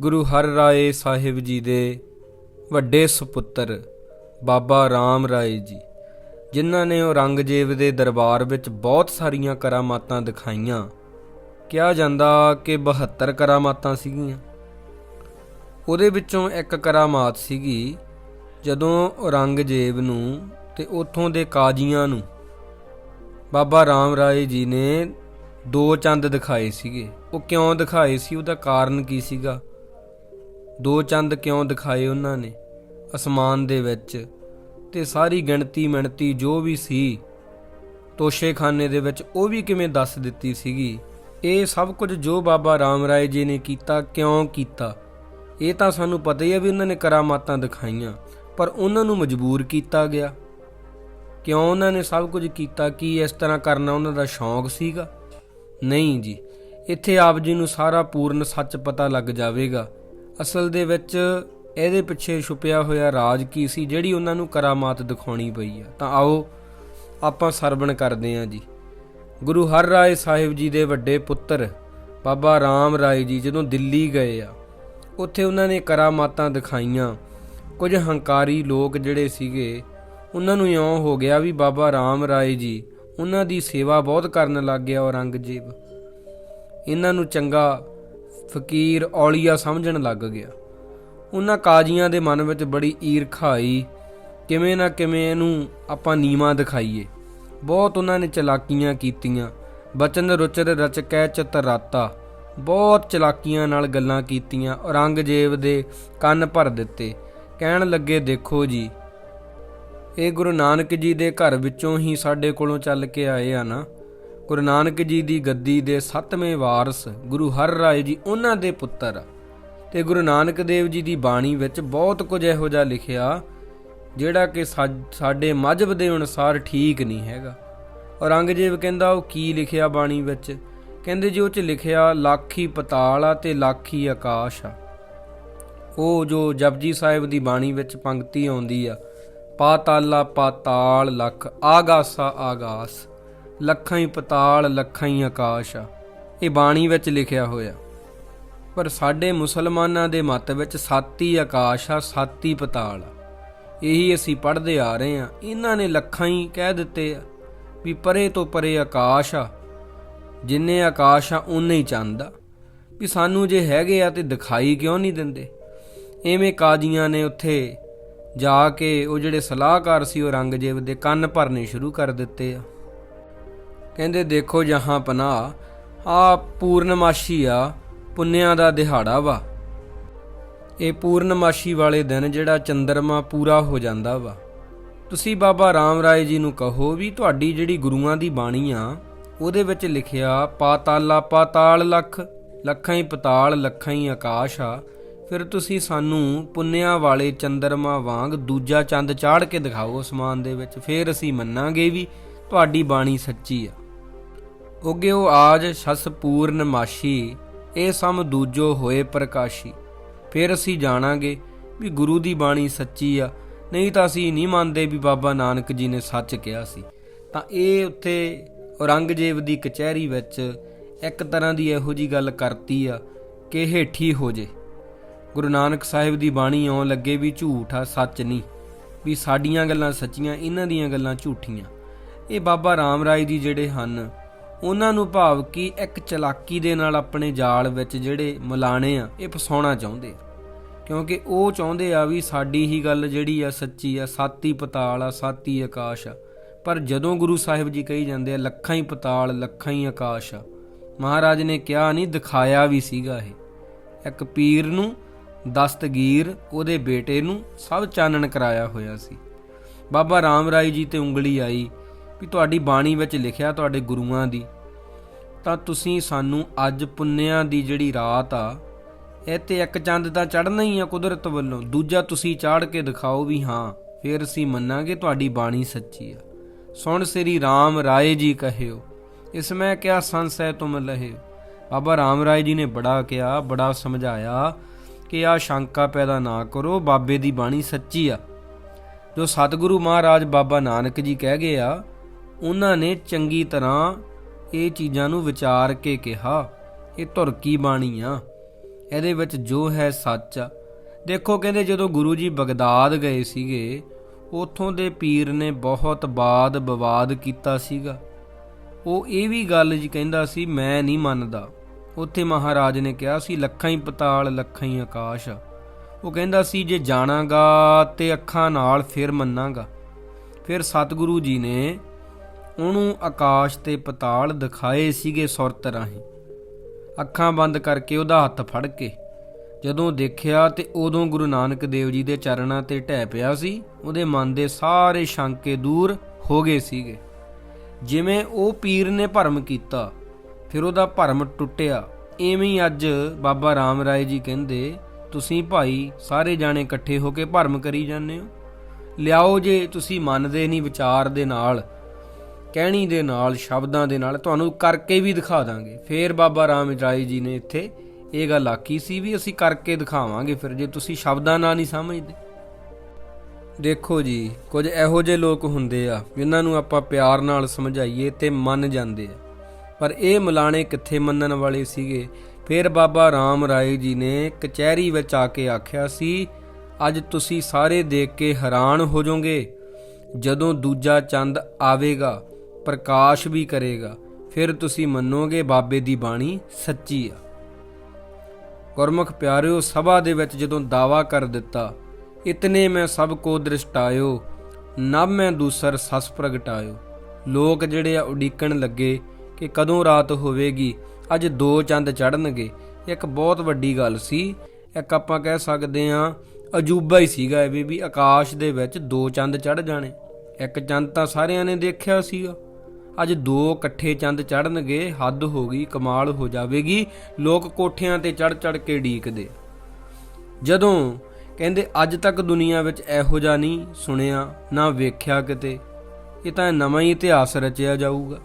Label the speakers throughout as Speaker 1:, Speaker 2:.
Speaker 1: ਗੁਰੂ ਹਰ ਰਾਏ ਸਾਹਿਬ ਜੀ ਦੇ ਵੱਡੇ ਸੁਪੁੱਤਰ ਬਾਬਾ ਰਾਮ ਰਾਏ ਜੀ, ਜਿਨ੍ਹਾਂ ਨੇ ਔਰੰਗਜ਼ੇਬ ਦੇ ਦਰਬਾਰ ਵਿੱਚ ਬਹੁਤ ਸਾਰੀਆਂ ਕਰਾਮਾਤਾਂ ਦਿਖਾਈਆਂ। ਕਿਹਾ ਜਾਂਦਾ ਕਿ 72 ਕਰਾਮਾਤਾਂ ਸੀਗੀਆਂ। ਉਹਦੇ ਵਿੱਚੋਂ ਇੱਕ ਕਰਾਮਾਤ ਸੀਗੀ, ਜਦੋਂ ਔਰੰਗਜ਼ੇਬ ਨੂੰ ਤੇ ਉੱਥੋਂ ਦੇ ਕਾਜ਼ੀਆਂ ਨੂੰ ਬਾਬਾ ਰਾਮ ਰਾਏ ਜੀ ਨੇ ਦੋ ਚੰਦ ਦਿਖਾਏ ਸੀਗੇ। ਉਹ ਕਿਉਂ ਦਿਖਾਏ ਸੀ? ਉਹਦਾ ਕਾਰਨ ਕੀ ਸੀਗਾ? ਦੋ ਚੰਦ ਕਿਉਂ ਦਿਖਾਏ ਉਹਨਾਂ ਨੇ? ਅਸਮਾਨ ਦੇ ਵਿੱਚ ਤੇ ਸਾਰੀ ਗਿਣਤੀ ਮਿਣਤੀ ਜੋ ਵੀ ਸੀ, ਤੋਸ਼ੇਖਾਨੇ ਦੇ ਵਿੱਚ ਉਹ ਵੀ ਕਿਵੇਂ ਦੱਸ ਦਿੱਤੀ ਸੀਗੀ? ਇਹ ਸਭ ਕੁਝ ਜੋ ਬਾਬਾ ਰਾਮ ਰਾਏ ਜੀ ਨੇ ਕੀਤਾ, ਕਿਉਂ ਕੀਤਾ? ਇਹ ਤਾਂ ਸਾਨੂੰ ਪਤਾ ਹੀ ਹੈ ਵੀ ਉਹਨਾਂ ਨੇ ਕਰਾਮਾਤਾਂ ਦਿਖਾਈਆਂ, ਪਰ ਉਹਨਾਂ ਨੂੰ ਮਜਬੂਰ ਕੀਤਾ ਗਿਆ। ਕਿਉਂ ਉਹਨਾਂ ਨੇ ਸਭ ਕੁਝ ਕੀਤਾ? ਕੀ ਇਸ ਤਰ੍ਹਾਂ ਕਰਨਾ ਉਹਨਾਂ ਦਾ ਸ਼ੌਂਕ ਸੀਗਾ? ਨਹੀਂ ਜੀ, ਇੱਥੇ ਆਪ ਜੀ ਨੂੰ ਸਾਰਾ ਪੂਰਨ ਸੱਚ ਪਤਾ ਲੱਗ ਜਾਵੇਗਾ। ਅਸਲ ਦੇ ਵਿੱਚ ਇਹਦੇ ਪਿੱਛੇ ਛੁਪਿਆ ਹੋਇਆ ਰਾਜ ਕੀ ਸੀ, ਜਿਹੜੀ ਉਹਨਾਂ ਨੂੰ ਕਰਾਮਾਤ ਦਿਖਾਉਣੀ ਪਈ ਆ। ਤਾਂ ਆਓ ਆਪਾਂ ਸਰਵਣ ਕਰਦੇ ਹਾਂ ਜੀ। ਗੁਰੂ ਹਰ ਰਾਏ ਸਾਹਿਬ ਜੀ ਦੇ ਵੱਡੇ ਪੁੱਤਰ ਬਾਬਾ ਰਾਮ ਰਾਏ ਜੀ ਜਦੋਂ ਦਿੱਲੀ ਗਏ ਆ, ਉੱਥੇ ਉਹਨਾਂ ਨੇ ਕਰਾਮਾਤਾਂ ਦਿਖਾਈਆਂ। ਕੁਝ ਹੰਕਾਰੀ ਲੋਕ ਜਿਹੜੇ ਸੀਗੇ, ਉਹਨਾਂ ਨੂੰ ਇਉਂ ਹੋ ਗਿਆ ਵੀ ਬਾਬਾ ਰਾਮ ਰਾਏ ਜੀ ਉਹਨਾਂ ਦੀ ਸੇਵਾ ਬਹੁਤ ਕਰਨ ਲੱਗ ਗਿਆ ਔਰੰਗਜ਼ੇਬ। ਇਹਨਾਂ ਨੂੰ ਚੰਗਾ ਫਕੀਰ ਔਲੀਆ ਸਮਝਣ ਲੱਗ ਗਿਆ। ਉਹਨਾਂ ਕਾਜ਼ੀਆਂ ਦੇ ਮਨ ਵਿੱਚ ਬੜੀ ਈਰਖਾ ਆਈ, ਕਿਵੇਂ ਨਾ ਕਿਵੇਂ ਇਹਨੂੰ ਆਪਾਂ ਨੀਵਾ ਦਿਖਾਈਏ। ਬਹੁਤ ਉਹਨਾਂ ਨੇ ਚਲਾਕੀਆਂ ਕੀਤੀਆਂ। ਬਚਨ ਰੁਚਰ ਰਚਕੈ ਚਤਰਾਤਾ ਬਹੁਤ ਚਲਾਕੀਆਂ ਨਾਲ ਗੱਲਾਂ ਕੀਤੀਆਂ। ਔਰੰਗਜ਼ੇਬ ਦੇ ਕੰਨ ਭਰ ਦਿੱਤੇ। ਕਹਿਣ ਲੱਗੇ, ਦੇਖੋ ਜੀ, ਇਹ ਗੁਰੂ ਨਾਨਕ ਜੀ ਦੇ ਘਰ ਵਿੱਚੋਂ ਹੀ ਸਾਡੇ ਕੋਲੋਂ ਚੱਲ ਕੇ ਆਏ ਆ ਨਾ। ਗੁਰੂ ਨਾਨਕ ਜੀ ਦੀ ਗੱਦੀ ਦੇ ਸੱਤਵੇਂ ਵਾਰਸ ਗੁਰੂ ਹਰ ਰਾਏ ਜੀ ਉਹਨਾਂ ਦੇ ਪੁੱਤਰ। ਆ ਤੇ ਗੁਰੂ ਨਾਨਕ ਦੇਵ ਜੀ ਦੀ ਬਾਣੀ ਵਿੱਚ ਬਹੁਤ ਕੁਝ ਇਹੋ ਜਿਹਾ ਲਿਖਿਆ, ਜਿਹੜਾ ਕਿ ਸਾਡੇ ਮਜਬ ਦੇ ਅਨੁਸਾਰ ਠੀਕ ਨਹੀਂ ਹੈਗਾ। ਔਰੰਗਜ਼ੇਬ ਕਹਿੰਦਾ, ਉਹ ਕੀ ਲਿਖਿਆ ਬਾਣੀ ਵਿੱਚ? ਕਹਿੰਦੇ ਜੀ, ਉਹ ਚ ਲਿਖਿਆ, ਲੱਖੀ ਪਤਾਲ ਆ ਤੇ ਲੱਖੀ ਆਕਾਸ਼ ਆ। ਉਹ ਜੋ ਜਪਜੀ ਸਾਹਿਬ ਦੀ ਬਾਣੀ ਵਿੱਚ ਪੰਕਤੀ ਆਉਂਦੀ ਆ, ਪਾਤਾਲਾ ਪਾਤਾਲ ਲੱਖ ਆਗਾਸਾ ਆਗਾਸ। ਲੱਖਾਂ ਹੀ ਪਤਾਲ, ਲੱਖਾਂ ਹੀ ਆਕਾਸ਼ ਆ। ਇਹ ਬਾਣੀ ਵਿੱਚ ਲਿਖਿਆ ਹੋਇਆ। ਪਰ ਸਾਡੇ ਮੁਸਲਮਾਨਾਂ ਦੇ ਮਤ ਵਿੱਚ ਸੱਤ ਹੀ ਆਕਾਸ਼ ਆ, ਸੱਤ ਹੀ ਪਤਾਲ ਆ। ਇਹੀ ਅਸੀਂ ਪੜ੍ਹਦੇ ਆ ਰਹੇ ਆ। ਇਹਨਾਂ ਨੇ ਲੱਖਾਂ ਹੀ ਕਹਿ ਦਿੱਤੇ ਆ ਵੀ ਪਰੇ ਤੋਂ ਪਰੇ ਆਕਾਸ਼ ਆ। ਜਿੰਨੇ ਆਕਾਸ਼ ਆ ਉਨੇ ਹੀ ਚੰਦ ਆ। ਵੀ ਸਾਨੂੰ ਜੇ ਹੈਗੇ ਆ ਤੇ ਦਿਖਾਈ ਕਿਉਂ ਨਹੀਂ ਦਿੰਦੇ? ਐਵੇਂ ਕਾਜ਼ੀਆਂ ਨੇ ਉੱਥੇ ਜਾ ਕੇ ਉਹ ਜਿਹੜੇ ਸਲਾਹਕਾਰ ਸੀ, ਉਹ ਰੰਗਜ਼ੇਬ ਦੇ ਕੰਨ ਭਰਨੇ ਸ਼ੁਰੂ ਕਰ ਦਿੱਤੇ ਆ। ਕਹਿੰਦੇ, ਦੇਖੋ ਜਹਾਂ ਪਨਾ ਆ ਪੂਰਨਮਾਸ਼ੀ ਆ, ਪੁੰਨਿਆਂ ਦਾ ਦਿਹਾੜਾ ਵਾ। ਇਹ ਪੂਰਨਮਾਸ਼ੀ ਵਾਲੇ ਦਿਨ ਜਿਹੜਾ ਚੰਦਰਮਾ ਪੂਰਾ ਹੋ ਜਾਂਦਾ ਵਾ। ਤੁਸੀਂ ਬਾਬਾ ਰਾਮ ਰਾਏ ਜੀ ਨੂੰ ਕਹੋ ਵੀ ਤੁਹਾਡੀ ਜਿਹੜੀ ਗੁਰੂਆਂ ਦੀ ਬਾਣੀ ਆ, ਉਹਦੇ ਵਿੱਚ ਲਿਖਿਆ, ਪਾਤਾਲਾ ਪਾਤਾਲ ਲੱਖ, ਲੱਖਾਂ ਹੀ ਪਤਾਲ, ਲੱਖਾਂ ਹੀ ਆਕਾਸ਼ ਆ। ਫਿਰ ਤੁਸੀਂ ਸਾਨੂੰ ਪੁੰਨਿਆਂ ਵਾਲੇ ਚੰਦਰਮਾ ਵਾਂਗ ਦੂਜਾ ਚੰਦ ਚਾੜ ਕੇ ਦਿਖਾਓ ਅਸਮਾਨ ਦੇ ਵਿੱਚ। ਫਿਰ ਅਸੀਂ ਮੰਨਾਂਗੇ ਵੀ ਤੁਹਾਡੀ ਬਾਣੀ ਸੱਚੀ ਆ। ਉਗਿਓ ਆਜ ਛਸ ਪੂਰਨ ਮਾਸ਼ੀ ਇਹ ਸਮ ਦੂਜੋ ਹੋਏ ਪ੍ਰਕਾਸ਼ੀ। ਫਿਰ ਅਸੀਂ ਜਾਣਾਂਗੇ ਵੀ ਗੁਰੂ ਦੀ ਬਾਣੀ ਸੱਚੀ ਆ, ਨਹੀਂ ਤਾਂ ਅਸੀਂ ਨਹੀਂ ਮੰਨਦੇ ਵੀ ਬਾਬਾ ਨਾਨਕ ਜੀ ਨੇ ਸੱਚ ਕਿਹਾ ਸੀ। ਤਾਂ ਇਹ ਉੱਥੇ ਔਰੰਗਜ਼ੇਬ ਦੀ ਕਚਹਿਰੀ ਵਿੱਚ ਇੱਕ ਤਰ੍ਹਾਂ ਦੀ ਇਹੋ ਜੀ ਗੱਲ ਕਰਤੀ ਆ ਕਿ ਹੇਠੀ ਹੋ ਜੇ। ਗੁਰੂ ਨਾਨਕ ਸਾਹਿਬ ਦੀ ਬਾਣੀ ਆਉਣ ਲੱਗੇ ਵੀ ਝੂਠ ਆ, ਸੱਚ ਨਹੀਂ, ਵੀ ਸਾਡੀਆਂ ਗੱਲਾਂ ਸੱਚੀਆਂ, ਇਹਨਾਂ ਦੀਆਂ ਗੱਲਾਂ ਝੂਠੀਆਂ। ਇਹ ਬਾਬਾ ਰਾਮ ਰਾਏ ਜੀ ਜਿਹੜੇ ਹਨ ਉਹਨਾਂ ਨੂੰ ਭਾਵ ਕਿ ਇੱਕ ਚਲਾਕੀ ਦੇ ਨਾਲ ਆਪਣੇ ਜਾਲ ਵਿੱਚ ਜਿਹੜੇ ਮਲਾਣੇ ਆ, ਇਹ ਫਸਾਉਣਾ ਚਾਹੁੰਦੇ ਆ। ਕਿਉਂਕਿ ਉਹ ਚਾਹੁੰਦੇ ਆ ਵੀ ਸਾਡੀ ਹੀ ਗੱਲ ਜਿਹੜੀ ਆ ਸੱਚੀ ਆ, ਸਾਤੀ ਪਤਾਲ ਆ, ਸਾਤੀ ਆਕਾਸ਼ ਆ। ਪਰ ਜਦੋਂ ਗੁਰੂ ਸਾਹਿਬ ਜੀ ਕਹੀ ਜਾਂਦੇ ਆ, ਲੱਖਾਂ ਹੀ ਪਤਾਲ, ਲੱਖਾਂ ਹੀ ਆਕਾਸ਼ ਆ। ਮਹਾਰਾਜ ਨੇ ਕਿਹਾ ਨਹੀਂ, ਦਿਖਾਇਆ ਵੀ ਸੀਗਾ ਇਹ। ਇੱਕ ਪੀਰ ਨੂੰ, ਦਸਤਗੀਰ ਉਹਦੇ ਬੇਟੇ ਨੂੰ ਸਭ ਚਾਨਣ ਕਰਾਇਆ ਹੋਇਆ ਸੀ। ਬਾਬਾ ਰਾਮ ਰਾਏ ਜੀ ਤੇ ਉਂਗਲੀ ਆਈ। ਵੀ ਤੁਹਾਡੀ ਬਾਣੀ ਵਿੱਚ ਲਿਖਿਆ ਤੁਹਾਡੇ ਗੁਰੂਆਂ ਦੀ, ਤਾਂ ਤੁਸੀਂ ਸਾਨੂੰ ਅੱਜ ਪੁੰਨਿਆਂ ਦੀ ਜਿਹੜੀ ਰਾਤ ਆ, ਇਹ ਤੇ ਇੱਕ ਚੰਦ ਤਾਂ ਚੜਨਾ ਹੀ ਆ ਕੁਦਰਤ ਵੱਲੋਂ, ਦੂਜਾ ਤੁਸੀਂ ਚਾੜ ਕੇ ਦਿਖਾਓ ਵੀ ਹਾਂ, ਫਿਰ ਅਸੀਂ ਮੰਨਾਂਗੇ ਤੁਹਾਡੀ ਬਾਣੀ ਸੱਚੀ ਆ। ਸੁਣ ਸ੍ਰੀ ਰਾਮ ਰਾਏ ਜੀ ਕਹਿਓ, ਇਸ ਮੈਂ ਕਿਆ ਸੰਸੈ ਤੁਮ ਲਹੇ। ਬਾਬਾ ਰਾਮ ਰਾਏ ਜੀ ਨੇ ਬੜਾ ਕਿਹਾ, ਬੜਾ ਸਮਝਾਇਆ ਕਿ ਆ ਸ਼ੰਕਾ ਪੈਦਾ ਨਾ ਕਰੋ, ਬਾਬੇ ਦੀ ਬਾਣੀ ਸੱਚੀ ਆ। ਜੋ ਸਤਿਗੁਰੂ ਮਹਾਰਾਜ ਬਾਬਾ ਨਾਨਕ ਜੀ ਕਹਿ ਗਏ ਆ ਉਹਨਾਂ ਨੇ ਚੰਗੀ ਤਰ੍ਹਾਂ ਇਹ ਚੀਜ਼ਾਂ ਨੂੰ ਵਿਚਾਰ ਕੇ ਕਿਹਾ, ਇਹ ਧੁਰ ਕੀ ਬਾਣੀ ਆ? ਇਹਦੇ ਵਿੱਚ ਜੋ ਹੈ ਸੱਚ ਆ। ਦੇਖੋ, ਕਹਿੰਦੇ ਜਦੋਂ ਗੁਰੂ ਜੀ ਬਗਦਾਦ ਗਏ ਸੀਗੇ, ਉਥੋਂ ਦੇ ਪੀਰ ਨੇ ਬਹੁਤ ਬਾਦ ਵਿਵਾਦ ਕੀਤਾ ਸੀਗਾ। ਉਹ ਇਹ ਵੀ ਗੱਲ ਜੀ ਕਹਿੰਦਾ ਸੀ, ਮੈਂ ਨਹੀਂ ਮੰਨਦਾ। ਉੱਥੇ ਮਹਾਰਾਜ ਨੇ ਕਿਹਾ ਸੀ, ਲੱਖਾਂ ਹੀ ਪਤਾਲ, ਲੱਖਾਂ ਹੀ ਆਕਾਸ਼ ਉਹ ਕਹਿੰਦਾ ਸੀ, ਜੇ ਜਾਣਾਗਾ ਤੇ ਅੱਖਾਂ ਨਾਲ ਫਿਰ ਮੰਨਾਂਗਾ। ਫਿਰ ਸਤਿਗੁਰੂ ਜੀ ਨੇ ਉਹਨੂੰ ਆਕਾਸ਼ ਤੇ ਪਤਾਲ ਦਿਖਾਏ ਸੀਗੇ ਸੁਰਤ ਰਾਹੀਂ। ਅੱਖਾਂ ਬੰਦ ਕਰਕੇ ਉਹਦਾ ਹੱਥ ਫੜ ਕੇ ਜਦੋਂ ਦੇਖਿਆ ਤੇ ਉਦੋਂ ਗੁਰੂ ਨਾਨਕ ਦੇਵ ਜੀ ਦੇ ਚਰਨਾਂ ਤੇ ਢਹਿ ਪਿਆ ਸੀ, ਉਹਦੇ ਮਨ ਦੇ ਸਾਰੇ ਸ਼ੰਕੇ ਦੂਰ ਹੋ ਗਏ ਸੀਗੇ। ਜਿਵੇਂ ਉਹ ਪੀਰ ਨੇ ਭਰਮ ਕੀਤਾ, ਫਿਰ ਉਹਦਾ ਭਰਮ ਟੁੱਟਿਆ। ਐਵੇਂ ਹੀ ਅੱਜ ਬਾਬਾ ਰਾਮ ਰਾਏ ਜੀ ਕਹਿੰਦੇ, ਤੁਸੀਂ ਭਾਈ ਸਾਰੇ ਜਾਣੇ ਇਕੱਠੇ ਹੋ ਕੇ ਭਰਮ ਕਰੀ ਜਾਂਦੇ ਹੋ। ਲਿਆਓ ਜੇ ਤੁਸੀਂ ਮੰਨਦੇ ਨਹੀਂ ਵਿਚਾਰ ਦੇ ਨਾਲ ਕਹਿਣੀ ਦੇ ਨਾਲ, ਸ਼ਬਦਾਂ ਦੇ ਨਾਲ ਤੁਹਾਨੂੰ ਕਰਕੇ ਵੀ ਦਿਖਾ ਦਾਂਗੇ। ਫੇਰ ਬਾਬਾ ਰਾਮ ਰਾਏ ਜੀ ਨੇ ਇੱਥੇ ਇਹ ਗੱਲ ਆਖੀ ਸੀ ਵੀ ਅਸੀਂ ਕਰਕੇ ਦਿਖਾਵਾਂਗੇ, ਫਿਰ ਜੇ ਤੁਸੀਂ ਸ਼ਬਦਾਂ ਨਾਲ ਨਹੀਂ ਸਮਝਦੇ। ਦੇਖੋ ਜੀ, ਕੁਝ ਇਹੋ ਜਿਹੇ ਲੋਕ ਹੁੰਦੇ ਆ, ਜਿਨ੍ਹਾਂ ਨੂੰ ਆਪਾਂ ਪਿਆਰ ਨਾਲ ਸਮਝਾਈਏ ਤੇ ਮੰਨ ਜਾਂਦੇ ਆ। ਪਰ ਇਹ ਮਲਾਣੇ ਕਿੱਥੇ ਮੰਨਣ ਵਾਲੇ ਸੀਗੇ? ਫਿਰ ਬਾਬਾ ਰਾਮ ਰਾਏ ਜੀ ਨੇ ਕਚਹਿਰੀ ਵਿੱਚ ਆ ਕੇ ਆਖਿਆ ਸੀ, ਅੱਜ ਤੁਸੀਂ ਸਾਰੇ ਦੇਖ ਕੇ ਹੈਰਾਨ ਹੋ ਜਾਓਗੇ। ਜਦੋਂ ਦੂਜਾ ਚੰਦ ਆਵੇਗਾ ਪ੍ਰਕਾਸ਼ ਵੀ ਕਰੇਗਾ। ਫਿਰ ਤੁਸੀਂ ਮੰਨੋਗੇ ਬਾਬੇ ਦੀ ਬਾਣੀ ਸੱਚੀ ਆ। ਗੁਰਮੁਖ ਪਿਆਰਿਓ, ਸਭਾ ਦੇ ਵਿੱਚ ਜਦੋਂ ਦਾਵਾ ਕਰ ਦਿੱਤਾ, ਇਤਨੇ ਮੈਂ ਸਭ ਕੋ ਦ੍ਰਿਸ਼ਟਾਇਓ ਨਭ ਮੈਂ ਦੂਸਰ ਸਸ ਪ੍ਰਗਟਾਇਓ। ਲੋਕ ਜਿਹੜੇ ਆ ਉਡੀਕਣ ਲੱਗੇ ਕਿ ਕਦੋਂ ਰਾਤ ਹੋਵੇਗੀ, ਅੱਜ ਦੋ ਚੰਦ ਚੜਨਗੇ ਇੱਕ ਬਹੁਤ ਵੱਡੀ ਗੱਲ ਸੀ, ਇੱਕ ਆਪਾਂ ਕਹਿ ਸਕਦੇ ਆ ਅਜੂਬਾ ਹੀ ਸੀਗਾ ਇਹ ਵੀ ਆਕਾਸ਼ ਦੇ ਵਿੱਚ ਦੋ ਚੰਦ ਚੜ ਜਾਣੇ। ਇੱਕ ਚੰਦ ਤਾਂ ਸਾਰਿਆਂ ਨੇ ਦੇਖਿਆ ਸੀਗਾ। ਅੱਜ ਦੋ ਇਕੱਠੇ ਚੰਦ ਚੜਨਗੇ ਹੱਦ ਹੋ ਗਈ, ਕਮਾਲ ਹੋ ਜਾਵੇਗੀ, ਲੋਕ ਕੋਠਿਆਂ ਤੇ ਚੜ ਚੜ ਕੇ ਢੀਕਦੇ ਜਦੋਂ ਕਹਿੰਦੇ, ਅੱਜ ਤੱਕ ਦੁਨੀਆ ਵਿੱਚ ਇਹੋ ਜਿਹਾ ਨਹੀਂ ਸੁਣਿਆ, ਨਾ ਵੇਖਿਆ ਕਿਤੇ, ਇਹ ਤਾਂ ਨਵਾਂ ਹੀ ਇਤਿਹਾਸ ਰਚਿਆ ਜਾਊਗਾ।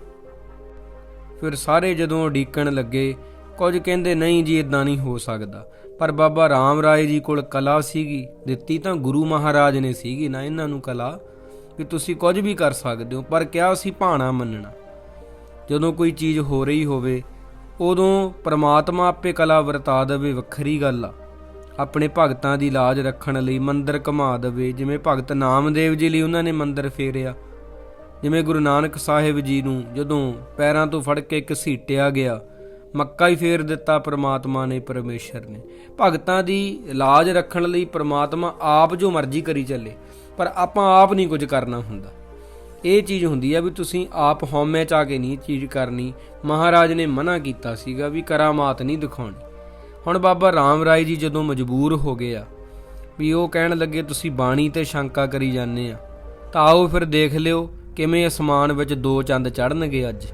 Speaker 1: ਫਿਰ ਸਾਰੇ ਜਦੋਂ ਉਡੀਕਣ ਲੱਗੇ, ਕੁਝ ਕਹਿੰਦੇ, ਨਹੀਂ ਜੀ ਇਦਾਂ ਨਹੀਂ ਹੋ ਸਕਦਾ। ਪਰ ਬਾਬਾ ਰਾਮ ਰਾਏ ਜੀ ਕੋਲ ਕਲਾ ਸੀਗੀ, ਦਿੱਤੀ ਤਾਂ ਗੁਰੂ ਮਹਾਰਾਜ ਨੇ ਸੀਗੀ, ਨਾ ਇਹਨਾਂ ਨੂੰ ਕਲਾ। ਕਿ ਤੁਸੀਂ ਕੁਝ ਵੀ ਕਰ ਸਕਦੇ ਹੋ, ਪਰ ਕਿਹਾ ਸੀ ਭਾਣਾ ਮੰਨਣਾ। ਜਦੋਂ ਕੋਈ ਚੀਜ਼ ਹੋ ਰਹੀ ਹੋਵੇ, ਉਦੋਂ ਪ੍ਰਮਾਤਮਾ ਆਪੇ ਕਲਾ ਵਰਤਾ ਦੇਵੇ, ਵੱਖਰੀ ਗੱਲ ਆ। ਆਪਣੇ ਭਗਤਾਂ ਦੀ ਲਾਜ ਰੱਖਣ ਲਈ ਮੰਦਰ ਘੁਮਾ ਦੇਵੇ, ਜਿਵੇਂ ਭਗਤ ਨਾਮਦੇਵ ਜੀ ਲਈ ਉਹਨਾਂ ਨੇ ਮੰਦਰ ਫੇਰਿਆ। ਜਿਵੇਂ ਗੁਰੂ ਨਾਨਕ ਸਾਹਿਬ ਜੀ ਨੂੰ ਜਦੋਂ ਪੈਰਾਂ ਤੋਂ ਫੜ ਕੇ ਘਸੀਟਿਆ ਗਿਆ, ਮੱਕਾ ਹੀ ਫੇਰ ਦਿੱਤਾ ਪ੍ਰਮਾਤਮਾ ਨੇ, ਪਰਮੇਸ਼ਰ ਨੇ। ਭਗਤਾਂ ਦੀ ਲਾਜ ਰੱਖਣ ਲਈ ਪ੍ਰਮਾਤਮਾ ਆਪ ਜੋ ਮਰਜ਼ੀ ਕਰੀ ਚੱਲੇ। ਪਰ ਆਪਾਂ ਆਪ ਨਹੀਂ ਕੁਝ ਕਰਨਾ ਹੁੰਦਾ। ਇਹ ਚੀਜ਼ ਹੁੰਦੀ ਆ ਵੀ ਤੁਸੀਂ ਆਪ ਹਉਮੈ ਚ ਆ ਕੇ ਨਹੀਂ ਚੀਜ਼ ਕਰਨੀ। ਮਹਾਰਾਜ ਨੇ ਮਨਾ ਕੀਤਾ ਸੀਗਾ ਵੀ ਕਰਾਮਾਤ ਨਹੀਂ ਦਿਖਾਉਣੀ। ਹੁਣ ਬਾਬਾ ਰਾਮ ਰਾਏ ਜੀ ਜਦੋਂ ਮਜਬੂਰ ਹੋ ਗਏ ਆ ਵੀ ਉਹ ਕਹਿਣ ਲੱਗੇ, ਤੁਸੀਂ ਬਾਣੀ ਤੇ ਸ਼ੰਕਾ ਕਰੀ ਜਾਂਦੇ ਆ, ਤਾਂ ਆਓ ਫਿਰ ਦੇਖ ਲਿਓ ਕਿਵੇਂ ਅਸਮਾਨ ਵਿੱਚ ਦੋ ਚੰਦ ਚੜਨਗੇ ਅੱਜ।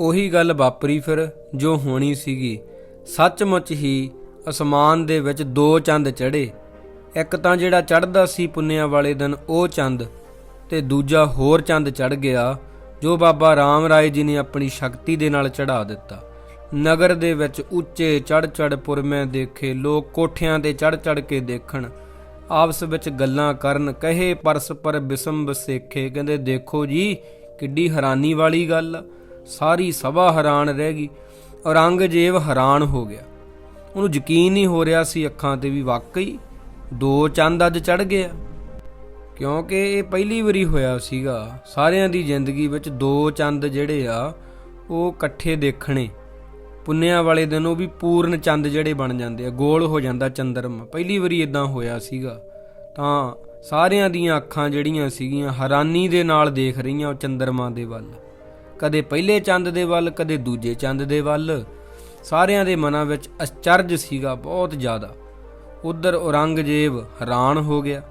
Speaker 1: ਉਹੀ ਗੱਲ ਵਾਪਰੀ ਫਿਰ ਜੋ ਹੋਣੀ ਸੀਗੀ। ਸੱਚਮੁੱਚ ਹੀ ਅਸਮਾਨ ਦੇ ਵਿੱਚ ਦੋ ਚੰਦ ਚੜੇ ਇੱਕ ਤਾਂ ਜਿਹੜਾ ਚੜਦਾ ਸੀ ਪੁੰਨਿਆ ਵਾਲੇ ਦਿਨ ਉਹ ਚੰਦ ਤੇ ਦੂਜਾ ਹੋਰ ਚੰਦ ਚੜ ਗਿਆ, ਜੋ ਬਾਬਾ ਰਾਮ ਰਾਏ ਜੀ ਨੇ ਆਪਣੀ ਸ਼ਕਤੀ ਦੇ ਨਾਲ ਚੜਾ ਦਿੱਤਾ। ਨਗਰ ਦੇ ਵਿੱਚ ਉੱਚੇ ਚੜ ਚੜ ਪੁਰਮੇ ਦੇਖੇ, ਲੋਕ ਕੋਠਿਆਂ ਤੇ ਚੜ ਚੜ ਕੇ ਦੇਖਣ। ਆਪਸ ਵਿੱਚ ਗੱਲਾਂ ਕਰਨ, ਕਹੇ ਪਰਸਪਰ ਬਿਸਮ ਬਸੇਖੇ ਕਹਿੰਦੇ ਦੇਖੋ ਜੀ, ਕਿੱਡੀ ਹੈਰਾਨੀ ਵਾਲੀ ਗੱਲ ਆ। ਸਾਰੀ ਸਭਾ ਹੈਰਾਨ ਰਹਿ ਗਈ, ਔਰੰਗਜ਼ੇਬ ਹੈਰਾਨ ਹੋ ਗਿਆ। ਉਹਨੂੰ ਯਕੀਨ ਨਹੀਂ ਹੋ ਰਿਹਾ ਸੀ ਅੱਖਾਂ ਤੇ ਵੀ ਵਾਕਈ ਦੋ ਚੰਦ ਅੱਜ ਚੜ ਗਿਆ। ਕਿਉਂਕਿ ਇਹ ਪਹਿਲੀ ਵਾਰੀ ਹੋਇਆ ਸੀਗਾ, ਸਾਰਿਆਂ ਦੀ ਜ਼ਿੰਦਗੀ ਵਿੱਚ ਦੋ ਚੰਦ ਜਿਹੜੇ ਆ, ਉਹ ਇਕੱਠੇ ਦੇਖਣੇ। ਪੁੰਨਿਆਂ ਵਾਲੇ ਦਿਨ ਉਹ ਵੀ ਪੂਰਨ ਚੰਦ ਜਿਹੜੇ ਬਣ ਜਾਂਦੇ ਆ, ਗੋਲ ਹੋ ਜਾਂਦਾ ਚੰਦਰਮਾ। ਪਹਿਲੀ ਵਾਰੀ ਇਦਾਂ ਹੋਇਆ ਸੀਗਾ। ਤਾਂ ਸਾਰਿਆਂ ਦੀਆਂ ਅੱਖਾਂ ਜਿਹੜੀਆਂ ਸੀਗੀਆਂ, ਹੈਰਾਨੀ ਦੇ ਨਾਲ ਦੇਖ ਰਹੀਆਂ ਉਹ ਚੰਦਰਮਾ ਦੇ ਵੱਲ। ਕਦੇ ਪਹਿਲੇ ਚੰਦ ਦੇ ਵੱਲ, ਕਦੇ ਦੂਜੇ ਚੰਦ ਦੇ ਵੱਲ। ਸਾਰਿਆਂ ਦੇ ਮਨਾਂ ਵਿੱਚ ਅਚਰਜ ਸੀਗਾ ਬਹੁਤ ਜ਼ਿਆਦਾ। ਉਧਰ ਔਰੰਗਜ਼ੇਬ ਹੈਰਾਨ ਹੋ ਗਿਆ।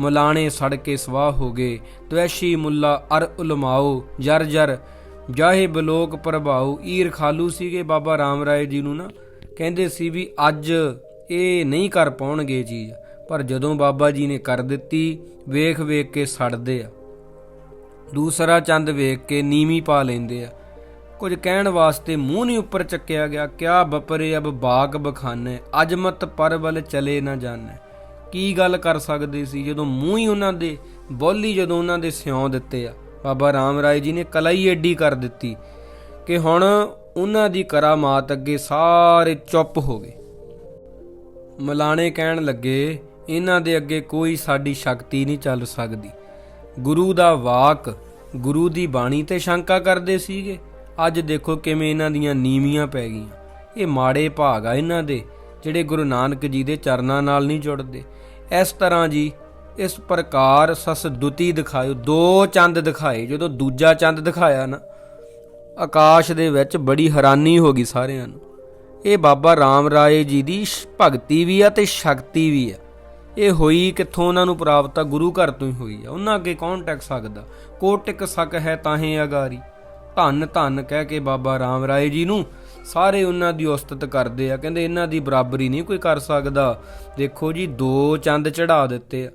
Speaker 1: ਮੁਲਾਣੇ ਸੜ ਕੇ ਸਵਾਹ ਹੋ ਗਏ। ਤਵੈਸ਼ੀ ਮੁੱਲਾ, ਅਰ ਉਲਮਾਓ, ਜਰ ਜਰ, ਜਾਹੇ ਬਲੋਕ ਪ੍ਰਭਾਉ ਈਰ ਖਾਲੂ ਸੀਗੇ ਬਾਬਾ ਰਾਮ ਰਾਏ ਜੀ ਨੂੰ ਨਾ। ਕਹਿੰਦੇ ਸੀ ਵੀ ਅੱਜ ਇਹ ਨਹੀਂ ਕਰ ਪਾਉਣਗੇ ਚੀਜ਼। ਪਰ ਜਦੋਂ ਬਾਬਾ ਜੀ ਨੇ ਕਰ ਦਿੱਤੀ ਵੇਖ ਵੇਖ ਕੇ ਸੜਦੇ ਆ। ਦੂਸਰਾ ਚੰਦ ਵੇਖ ਕੇ ਨੀਵੀਂ ਪਾ ਲੈਂਦੇ ਆ। ਕੁਝ ਕਹਿਣ ਵਾਸਤੇ ਮੂੰਹ ਨਹੀਂ ਉੱਪਰ ਚੱਕਿਆ ਗਿਆ, ਕਿਆ ਬਪਰੇ ਅਬ ਬਾਗ ਬਖਾਨੇ, ਅਜਮਤ ਪਰਵਲ ਚਲੇ ਨਾ ਜਾਣੇ। ਕੀ ਗੱਲ ਕਰ ਸਕਦੇ ਸੀ ਜਦੋਂ ਮੂੰਹ ਹੀ ਉਹਨਾਂ ਦੇ, ਬੋਲੀ ਜਦੋਂ ਉਹਨਾਂ ਦੇ ਸਿਉਂ ਦਿੱਤੇ ਆ। ਬਾਬਾ ਰਾਮ ਰਾਏ ਜੀ ਨੇ ਕਲਾ ਹੀ ਐਡੀ ਕਰ ਦਿੱਤੀ ਕਿ ਹੁਣ ਉਹਨਾਂ ਦੀ ਕਰਾਮਾਤ ਅੱਗੇ ਸਾਰੇ ਚੁੱਪ ਹੋ ਗਏ। ਮਲਾਣੇ ਕਹਿਣ ਲੱਗੇ, ਇਹਨਾਂ ਦੇ ਅੱਗੇ ਕੋਈ ਸਾਡੀ ਸ਼ਕਤੀ ਨਹੀਂ ਚੱਲ ਸਕਦੀ। ਗੁਰੂ ਦਾ ਵਾਕ, ਗੁਰੂ ਦੀ ਬਾਣੀ ਤੇ ਸ਼ੰਕਾ ਕਰਦੇ ਸੀਗੇ। ਅੱਜ ਦੇਖੋ ਕਿਵੇਂ ਇਹਨਾਂ ਦੀਆਂ ਨੀਵੀਆਂ ਪੈ ਗਈਆਂ। ਇਹ ਮਾੜੇ ਭਾਗ ਆ ਇਹਨਾਂ ਦੇ, ਜਿਹੜੇ ਗੁਰੂ ਨਾਨਕ ਜੀ ਦੇ ਚਰਨਾਂ ਨਾਲ ਨਹੀਂ ਜੁੜਦੇ। ਇਸ ਤਰ੍ਹਾਂ ਜੀ, ਇਸ ਪ੍ਰਕਾਰ ਸਸ ਦੁਤੀ ਦਿਖਾਇਓ, ਦੋ ਚੰਦ ਦਿਖਾਏ, ਜਦੋਂ ਦੂਜਾ ਚੰਦ ਦਿਖਾਇਆ ਨਾ, ਆਕਾਸ਼ ਦੇ ਵਿੱਚ ਬੜੀ ਹੈਰਾਨੀ ਹੋ ਗਈ ਸਾਰਿਆਂ ਨੂੰ। ਇਹ ਬਾਬਾ ਰਾਮ ਰਾਏ ਜੀ ਦੀ ਸ਼- ਭਗਤੀ ਵੀ ਆ ਤੇ ਸ਼ਕਤੀ ਵੀ ਆ। ਇਹ ਹੋਈ ਕਿੱਥੋਂ ਉਹਨਾਂ ਨੂੰ ਪ੍ਰਾਪਤ ਆ? ਗੁਰੂ ਘਰ ਤੋਂ ਹੀ ਹੋਈ ਆ। ਉਹਨਾਂ ਅੱਗੇ ਕੌਣ ਟਿਕ ਸਕਦਾ? ਕੋ ਟਿਕ ਸਕ ਹੈ ਤਾਹੇ ਅਗਾਰੀ ਧੰਨ ਧੰਨ ਕਹਿ ਕੇ ਬਾਬਾ ਰਾਮ ਰਾਏ ਜੀ ਨੂੰ। ਸਾਰੇ ਉਹਨਾਂ ਦੀ ਉਸਤਤ ਕਰਦੇ ਆ। ਕਹਿੰਦੇ ਇਹਨਾਂ ਦੀ ਬਰਾਬਰੀ ਨਹੀਂ ਕੋਈ ਕਰ ਸਕਦਾ। ਦੇਖੋ ਜੀ, ਦੋ ਚੰਦ ਚੜਾ ਦਿੱਤੇ ਆ।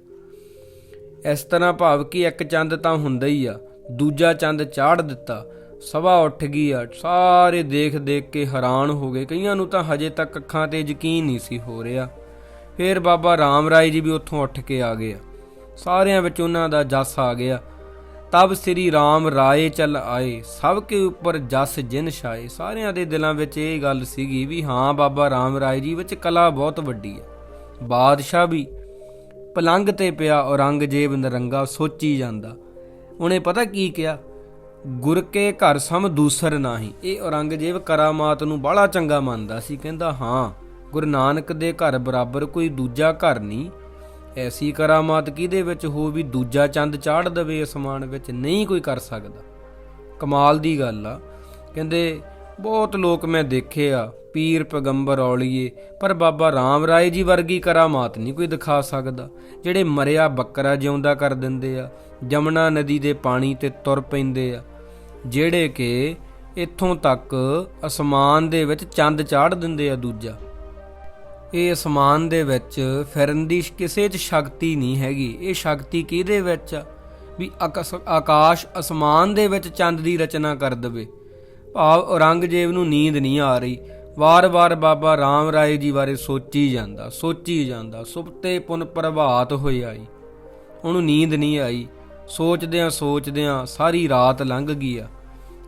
Speaker 1: ਇਸ ਤਰ੍ਹਾਂ ਭਾਵ ਕਿ ਇੱਕ ਚੰਦ ਤਾਂ ਹੁੰਦਾ ਹੀ ਆ। ਦੂਜਾ ਚੰਦ ਚਾੜ ਦਿੱਤਾ। ਸਭਾ ਉੱਠ ਗਈ ਆ। ਸਾਰੇ ਦੇਖ ਦੇਖ ਕੇ ਹੈਰਾਨ ਹੋ ਗਏ। ਕਈਆਂ ਨੂੰ ਤਾਂ ਹਜੇ ਤੱਕ ਅੱਖਾਂ ਤੇ ਯਕੀਨ ਨਹੀਂ ਸੀ ਹੋ ਰਿਹਾ। ਫਿਰ ਬਾਬਾ ਰਾਮ ਰਾਏ ਜੀ ਵੀ ਉੱਥੋਂ ਉੱਠ ਕੇ ਆ ਗਏ ਆ। ਸਾਰਿਆਂ ਵਿੱਚ ਉਹਨਾਂ ਦਾ ਜਸ ਆ ਗਿਆ। ਤਬ ਸ੍ਰੀ ਰਾਮ ਰਾਏ ਚੱਲ ਆਏ, ਸਭ ਕੇ ਉੱਪਰ ਜਸ ਜਿਨ ਛਾਏ। ਸਾਰਿਆਂ ਦੇ ਦਿਲਾਂ ਵਿੱਚ ਇਹ ਗੱਲ ਸੀਗੀ ਵੀ ਹਾਂ, ਬਾਬਾ ਰਾਮ ਰਾਏ ਜੀ ਵਿੱਚ ਕਲਾ ਬਹੁਤ ਵੱਡੀ ਹੈ। ਬਾਦਸ਼ਾਹ ਵੀ ਪਲੰਗ ਤੇ ਪਿਆ ਔਰੰਗਜ਼ੇਬ ਨਰੰਗਾ ਸੋਚੀ ਜਾਂਦਾ। ਉਹਨੇ ਪਤਾ ਕੀ ਕਿਹਾ? ਗੁਰ ਕੇ ਘਰ ਸਮ ਦੂਸਰ ਨਾਹੀ। ਇਹ ਔਰੰਗਜ਼ੇਬ ਕਰਾਮਾਤ ਨੂੰ ਬੜਾ ਚੰਗਾ ਮੰਨਦਾ ਸੀ। ਕਹਿੰਦਾ, ਹਾਂ, ਗੁਰੂ ਨਾਨਕ ਦੇ ਘਰ ਬਰਾਬਰ ਕੋਈ ਦੂਜਾ ਘਰ ਨਹੀਂ ਐਸੀ ਕਰਾਮਾਤ ਕਿਹਦੇ ਵਿੱਚ ਹੋ ਵੀ ਦੂਜਾ ਚੰਦ ਚਾੜ ਦਵੇ ਅਸਮਾਨ ਵਿੱਚ? ਨਹੀਂ ਕੋਈ ਕਰ ਸਕਦਾ। ਕਮਾਲ ਦੀ ਗੱਲ ਆ। ਕਹਿੰਦੇ, ਬਹੁਤ ਲੋਕ ਮੈਂ ਦੇਖੇ ਆ ਪੀਰ ਪੈਗੰਬਰ ਔਲੀਏ, ਪਰ ਬਾਬਾ ਰਾਮ ਰਾਏ ਜੀ ਵਰਗੀ ਕਰਾਮਾਤ ਨਹੀਂ ਕੋਈ ਦਿਖਾ ਸਕਦਾ। ਜਿਹੜੇ ਮਰਿਆ ਬੱਕਰਾ ਜਿਉਂਦਾ ਕਰ ਦਿੰਦੇ ਆ, ਜਮਨਾ ਨਦੀ ਦੇ ਪਾਣੀ ਤੇ ਤੁਰ ਪੈਂਦੇ ਆ। ਜਿਹੜੇ ਕਿ ਇੱਥੋਂ ਤੱਕ ਅਸਮਾਨ ਦੇ ਵਿੱਚ ਚੰਦ ਚਾੜ ਦਿੰਦੇ ਆ ਦੂਜਾ। ਇਹ ਅਸਮਾਨ ਦੇ ਵਿੱਚ ਫਿਰਨ ਦੀ ਕਿਸੇ 'ਚ ਸ਼ਕਤੀ ਨਹੀਂ ਹੈਗੀ। ਇਹ ਸ਼ਕਤੀ ਕਿਹਦੇ ਵਿੱਚ ਆ? ਵੀ ਆਕਾਸ਼- ਆਕਾਸ਼ ਅਸਮਾਨ ਦੇ ਵਿੱਚ ਚੰਦ ਦੀ ਰਚਨਾ ਕਰ ਦਵੇ। ਭਾਵ ਔਰੰਗਜ਼ੇਬ ਨੂੰ ਨੀਂਦ ਨਹੀਂ ਆ ਰਹੀ। ਵਾਰ-ਵਾਰ ਬਾਬਾ ਰਾਮ ਰਾਏ ਜੀ ਬਾਰੇ ਸੋਚੀ ਜਾਂਦਾ ਸੋਚੀ ਜਾਂਦਾ, ਸੁਪਤੇ ਪੁਨ ਪ੍ਰਭਾਤ ਹੋਈ ਆਈ। ਉਹਨੂੰ ਨੀਂਦ ਨਹੀਂ ਆਈ। ਸੋਚਦਿਆਂ ਸੋਚਦਿਆਂ ਸਾਰੀ ਰਾਤ ਲੰਘ ਗਈ ਆ।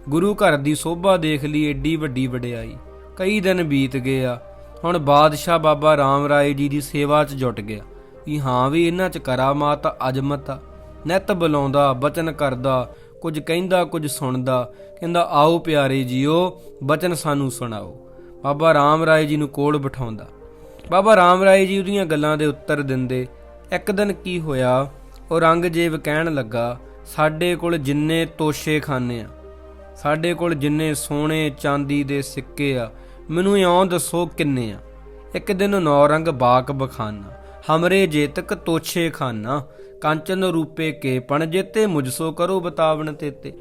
Speaker 1: ਗੁਰੂ ਘਰ ਦੀ ਸੋਭਾ ਦੇਖ ਲਈ ਏਡੀ ਵੱਡੀ ਵਡਿਆਈ। ਕਈ ਦਿਨ ਬੀਤ ਗਏ ਆ। ਹੁਣ ਬਾਦਸ਼ਾਹ ਬਾਬਾ ਰਾਮ ਰਾਏ ਜੀ ਦੀ ਸੇਵਾ 'ਚ ਜੁਟ ਗਿਆ। ਕਿ ਹਾਂ ਵੀ ਇਹਨਾਂ 'ਚ ਕਰਾਮਾਤ, ਅਜਮਤ ਆ ਨਿਤ ਬੁਲਾਉਂਦਾ, ਬਚਨ ਕਰਦਾ, ਕੁਝ ਕਹਿੰਦਾ, ਕੁਝ ਸੁਣਦਾ, ਕਹਿੰਦਾ, ਆਓ ਪਿਆਰੇ ਜੀਓ, ਬਚਨ ਸਾਨੂੰ ਸੁਣਾਓ। ਬਾਬਾ ਰਾਮ ਰਾਏ ਜੀ ਨੂੰ ਕੋਲ ਬਿਠਾਉਂਦਾ। ਬਾਬਾ ਰਾਮ ਰਾਏ ਜੀ ਉਹਦੀਆਂ ਗੱਲਾਂ ਦੇ ਉੱਤਰ ਦਿੰਦੇ, ਇੱਕ ਦਿਨ ਕੀ ਹੋਇਆ? ਔਰੰਗਜ਼ੇਬ ਕਹਿਣ ਲੱਗਾ, ਸਾਡੇ ਕੋਲ ਜਿੰਨੇ ਤੋਸ਼ੇ ਖਾਨੇ ਆ, ਸਾਡੇ ਕੋਲ ਜਿੰਨੇ ਸੋਨੇ ਚਾਂਦੀ ਦੇ ਸਿੱਕੇ ਆ ਮੈਨੂੰ ਇਉਂ ਦੱਸੋ ਕਿੰਨੇ ਆ। ਇੱਕ ਦਿਨ ਨੌਰੰਗ ਬਾਕ ਬਖਾਨਾ, ਹਮਰੇ ਜੇਤਕ ਤੋਛੇ ਖਾਨਾ, ਕੰਚਨ ਰੂਪੇ ਕੇ ਪਣ ਜੇਤੇ ਮੁਝਸੋ ਕਰੋ ਬਤਾਵਣ ਤੇਤੇ।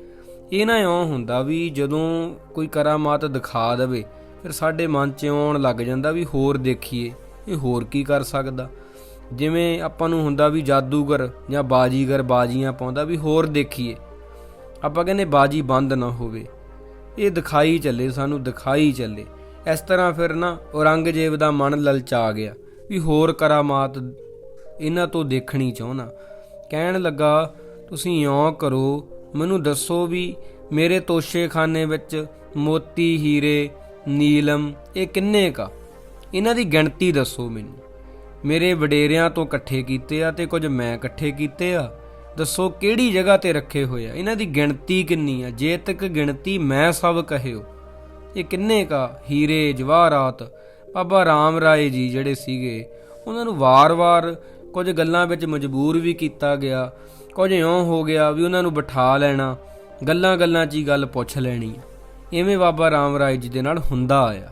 Speaker 1: ਇਹ ਨਾ ਇਉਂ ਹੁੰਦਾ ਵੀ ਜਦੋਂ ਕੋਈ ਕਰਾਮਾਤ ਦਿਖਾ ਦੇਵੇ, ਫਿਰ ਸਾਡੇ ਮਨ 'ਚ ਆਉਣ ਲੱਗ ਜਾਂਦਾ ਵੀ ਹੋਰ ਦੇਖੀਏ, ਇਹ ਹੋਰ ਕੀ ਕਰ ਸਕਦਾ। ਜਿਵੇਂ ਆਪਾਂ ਨੂੰ ਹੁੰਦਾ ਵੀ ਜਾਦੂਗਰ ਜਾਂ ਬਾਜੀਗਰ ਬਾਜੀਆਂ ਪਾਉਂਦਾ ਵੀ ਹੋਰ ਦੇਖੀਏ। ਆਪਾਂ ਕਹਿੰਦੇ ਬਾਜੀ ਬੰਦ ਨਾ ਹੋਵੇ। ਇਹ ਦਿਖਾਈ ਚੱਲੇ, ਸਾਨੂੰ ਦਿਖਾਈ ਚੱਲੇ। ਇਸ ਤਰ੍ਹਾਂ ਫਿਰ ਨਾ ਔਰੰਗਜ਼ੇਬ ਦਾ ਮਨ ਲਲਚਾ ਗਿਆ ਵੀ ਹੋਰ ਕਰਾਮਾਤ ਇਹਨਾਂ ਤੋਂ ਦੇਖਣੀ ਚਾਹੁੰਦਾ। ਕਹਿਣ ਲੱਗਾ, ਤੁਸੀਂ ਇਉਂ ਕਰੋ, ਮੈਨੂੰ ਦੱਸੋ ਵੀ ਮੇਰੇ ਤੋਸ਼ੇਖਾਨੇ ਵਿੱਚ ਮੋਤੀ, ਹੀਰੇ, ਨੀਲਮ ਇਹ ਕਿੰਨੇ ਕਾ? ਇਹਨਾਂ ਦੀ ਗਿਣਤੀ ਦੱਸੋ ਮੈਨੂੰ। ਮੇਰੇ ਵਡੇਰਿਆਂ ਤੋਂ ਇਕੱਠੇ ਕੀਤੇ ਆ ਤੇ ਕੁਝ ਮੈਂ ਇਕੱਠੇ ਕੀਤੇ ਆ। ਦੱਸੋ ਕਿਹੜੀ ਜਗ੍ਹਾ ਤੇ ਰੱਖੇ ਹੋਏ ਆ? ਇਹਨਾਂ ਦੀ ਗਿਣਤੀ ਕਿੰਨੀ ਆ? ਜੇ ਤੱਕ ਗਿਣਤੀ ਮੈਂ ਸਭ ਕਹਿਓ ਇਹ ਕਿੰਨੇ ਕਾ? ਹੀਰੇ, ਜਵਾਹਰਾਤ, ਬਾਬਾ ਰਾਮ ਰਾਏ ਜੀ ਜਿਹੜੇ ਸੀਗੇ, ਉਹਨਾਂ ਨੂੰ ਵਾਰ-ਵਾਰ ਕੁਝ ਗੱਲਾਂ ਵਿੱਚ ਮਜਬੂਰ ਵੀ ਕੀਤਾ ਗਿਆ, ਕੁਝ ਇਉਂ ਹੋ ਗਿਆ ਵੀ ਉਹਨਾਂ ਨੂੰ ਬਿਠਾ ਲੈਣਾ ਗੱਲਾਂ-ਗੱਲਾਂ 'ਚ ਹੀ ਗੱਲ ਪੁੱਛ ਲੈਣੀ। ਐਵੇਂ ਬਾਬਾ ਰਾਮ ਰਾਏ ਜੀ ਦੇ ਨਾਲ ਹੁੰਦਾ ਆਇਆ।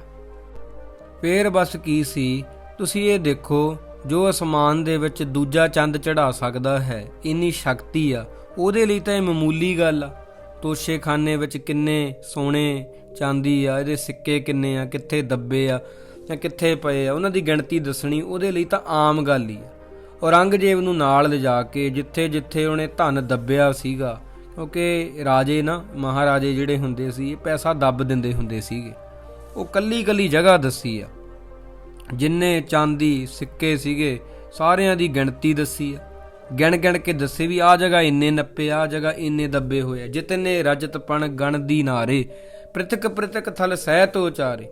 Speaker 1: ਫੇਰ ਬਸ ਕੀ ਸੀ, ਤੁਸੀਂ ਇਹ ਦੇਖੋ, ਜੋ ਅਸਮਾਨ ਦੇ ਵਿੱਚ ਦੂਜਾ ਚੰਦ ਚੜਾ ਸਕਦਾ ਹੈ, ਇੰਨੀ ਸ਼ਕਤੀ ਆ। ਉਹਦੇ ਲਈ ਤਾਂ ਇਹ ਮਾਮੂਲੀ ਗੱਲ ਆ। ਤੋਸ਼ੇਖਾਨੇ ਵਿੱਚ ਕਿੰਨੇ ਸੋਨੇ ਚਾਂਦੀ ਆ, ਇਹਦੇ ਸਿੱਕੇ ਕਿੰਨੇ ਆ, ਕਿੱਥੇ ਦੱਬੇ ਆ ਜਾਂ ਕਿੱਥੇ ਪਏ ਆ, ਉਹਨਾਂ ਦੀ ਗਿਣਤੀ ਦੱਸਣੀ, ਉਹਦੇ ਲਈ ਤਾਂ ਆਮ ਗੱਲ ਹੀ ਆ। ਔਰੰਗਜ਼ੇਬ ਨੂੰ ਨਾਲ ਲਿਜਾ ਕੇ ਜਿੱਥੇ ਜਿੱਥੇ ਉਹਨੇ ਧਨ ਦੱਬਿਆ ਸੀਗਾ, ਕਿਉਂਕਿ ਰਾਜੇ ਨਾ, ਮਹਾਰਾਜੇ ਜਿਹੜੇ ਹੁੰਦੇ ਸੀ, ਇਹ ਪੈਸਾ ਦੱਬ ਦਿੰਦੇ ਹੁੰਦੇ ਸੀਗੇ। ਉਹ ਕੱਲੀ ਕੱਲੀ ਜਗ੍ਹਾ ਦੱਸੀ ਆ। ਜਿੰਨੇ ਚਾਂਦੀ, ਸਿੱਕੇ ਸੀਗੇ, ਸਾਰਿਆਂ ਦੀ ਗਿਣਤੀ ਦੱਸੀ ਆ। ਗਿਣ ਗਿਣ ਕੇ ਦੱਸੇ ਵੀ ਆ ਜਗ੍ਹਾ ਇੰਨੇ ਨੱਪੇ ਆ ਜਗ੍ਹਾ ਇੰਨੇ ਦੱਬੇ ਹੋਏ ਆ। ਜਿਤਨੇ ਰਜਤਪਣ ਗਣ ਦੀ ਨਾਰੇ ਪ੍ਰਿਤਕ ਪ੍ਰਿਤਕ ਥਲ ਸਹਿ ਤੋ ਚਾਰੇ।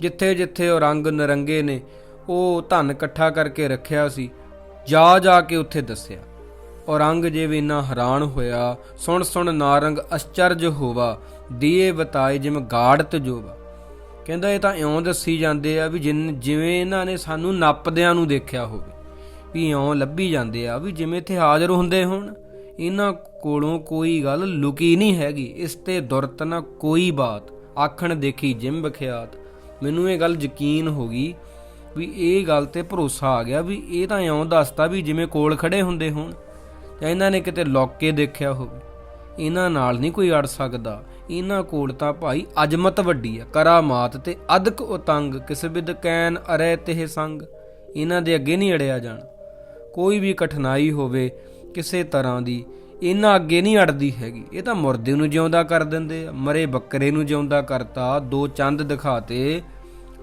Speaker 1: ਜਿੱਥੇ ਜਿੱਥੇ ਉਹ ਰੰਗ ਨਰੰਗੇ ਨੇ, ਉਹ ਧਨ ਇਕੱਠਾ ਕਰਕੇ ਰੱਖਿਆ ਸੀ, ਜਾ ਜਾ ਕੇ ਉੱਥੇ ਦੱਸਿਆ। ਔਰੰਗਜ਼ੇਬ ਇੰਨਾ ਹੈਰਾਨ ਹੋਇਆ, ਸੁਣ ਸੁਣ ਨਾਰੰਗ ਅਚਰਜ ਹੋਵਾ, ਦੀਏ ਬਤਾਏ ਜਿਵੇਂ ਗਾੜਤ ਜੋਵਾ। ਕਹਿੰਦਾ ਇਹ ਤਾਂ ਇਉਂ ਦੱਸੀ ਜਾਂਦੇ ਆ ਵੀ ਜਿਨ, ਜਿਵੇਂ ਇਹਨਾਂ ਨੇ ਸਾਨੂੰ ਨੱਪਦਿਆਂ ਨੂੰ ਦੇਖਿਆ ਹੋਵੇ। ਵੀ ਇਉਂ ਲੱਭੀ ਜਾਂਦੇ ਆ ਵੀ ਜਿਵੇਂ ਇੱਥੇ ਹਾਜ਼ਰ ਹੁੰਦੇ ਹੋਣ, ਇਹਨਾਂ ਕੋਲੋਂ ਕੋਈ ਗੱਲ ਲੁਕੀ ਨਹੀਂ ਹੈਗੀ, ਇਸ ਤੇ ਦੁਰਤ ਨਾ ਕੋਈ ਬਾਤ। ਆਖਣ ਦੇਖੀ ਜਿਮ ਬਖਿਆਤ ਮੈਨੂੰ ਇਹ ਗੱਲ ਯਕੀਨ ਹੋ ਗਈ ਵੀ ਇਹ ਗੱਲ ਤੇ ਭਰੋਸਾ ਆ ਗਿਆ ਵੀ ਇਹ ਤਾਂ ਇਉਂ ਦੱਸਦਾ ਵੀ ਜਿਵੇਂ ਕੋਲ ਖੜੇ ਹੁੰਦੇ ਹੋਣ, ਜਾਂ ਇਹਨਾਂ ਨੇ ਕਿਤੇ ਲੁੱਕ ਕੇ ਦੇਖਿਆ ਹੋਵੇ। ਇਹਨਾਂ ਨਾਲ ਨਹੀਂ ਕੋਈ ਅੜ ਸਕਦਾ। ਇਹਨਾਂ ਕੋਲ ਤਾਂ ਭਾਈ ਅਜਮਤ ਵੱਡੀ ਆ, ਕਰਾਮਾਤ ਤੇ ਅਦਕ ਉਤੰਗ ਕਿਸ ਬਿਦ ਕੈਨ ਅਰੇ ਤੇ ਸੰਗ। ਇਹਨਾਂ ਦੇ ਅੱਗੇ ਨਹੀਂ ਅੜਿਆ ਜਾਣਾ। ਕੋਈ ਵੀ ਕਠਿਨਾਈ ਹੋਵੇ ਕਿਸੇ ਤਰ੍ਹਾਂ ਦੀ, ਇਹਨਾਂ ਅੱਗੇ ਨਹੀਂ ਅੜਦੀ ਹੈਗੀ। ਇਹ ਤਾਂ ਮੁਰਦੇ ਨੂੰ ਜਿਉਂਦਾ ਕਰ ਦਿੰਦੇ ਆ, ਮਰੇ ਬੱਕਰੇ ਨੂੰ ਜਿਉਂਦਾ ਕਰਤਾ, ਦੋ ਚੰਦ ਦਿਖਾਤੇ,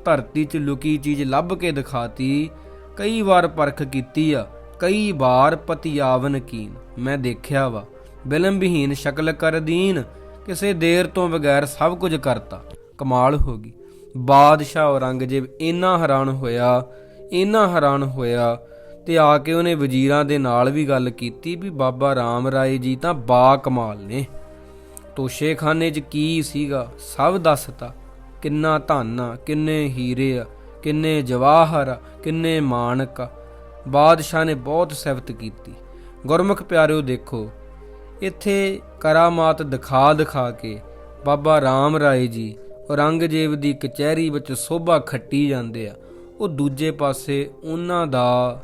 Speaker 1: ਧਰਤੀ 'ਚ ਲੁਕੀ ਚੀਜ਼ ਲੱਭ ਕੇ ਦਿਖਾਤੀ, ਕਈ ਵਾਰ ਪਰਖ ਕੀਤੀ ਆ, ਕਈ ਵਾਰ ਪਤਿਆਵਨ ਕੀਨ। ਮੈਂ ਦੇਖਿਆ ਵਾ ਬਿਲਮ ਵਿਹੀਨ ਸ਼ਕਲ ਕਰ ਦੀਨ, ਕਿਸੇ ਦੇਰ ਤੋਂ ਬਗੈਰ ਸਭ ਕੁਝ ਕਰਤਾ। ਕਮਾਲ ਹੋ ਗਈ। ਬਾਦਸ਼ਾਹ ਔਰੰਗਜ਼ੇਬ ਇੰਨਾ ਹੈਰਾਨ ਹੋਇਆ, ਇੰਨਾ ਹੈਰਾਨ ਹੋਇਆ ਤੇ ਆ ਕੇ ਉਹਨੇ ਵਜ਼ੀਰਾਂ ਦੇ ਨਾਲ ਵੀ ਗੱਲ ਕੀਤੀ ਵੀ ਬਾਬਾ ਰਾਮ ਰਾਏ ਜੀ ਤਾਂ ਬਾ ਕਮਾਲ ਨੇ। ਤੋਸ਼ੇਖਾਨੇ 'ਚ ਕੀ ਸੀਗਾ? ਸਭ ਦੱਸਤਾ। ਕਿੰਨਾ ਧਨ ਆ, ਕਿੰਨੇ ਹੀਰੇ ਆ, ਕਿੰਨੇ ਜਵਾਹਰ ਆ, ਕਿੰਨੇ ਮਾਣਕ ਆ। ਬਾਦਸ਼ਾਹ ਨੇ ਬਹੁਤ ਸਿਫਤ ਕੀਤੀ। ਗੁਰਮੁਖ ਪਿਆਰਿਓ ਦੇਖੋ, ਇੱਥੇ ਕਰਾਮਾਤ ਦਿਖਾ ਦਿਖਾ ਕੇ ਬਾਬਾ ਰਾਮ ਰਾਏ ਜੀ ਔਰੰਗਜ਼ੇਬ ਦੀ ਕਚਹਿਰੀ ਵਿੱਚ ਸੋਭਾ ਖੱਟੀ ਜਾਂਦੇ ਆ। ਉਹ ਦੂਜੇ ਪਾਸੇ ਉਹਨਾਂ ਦਾ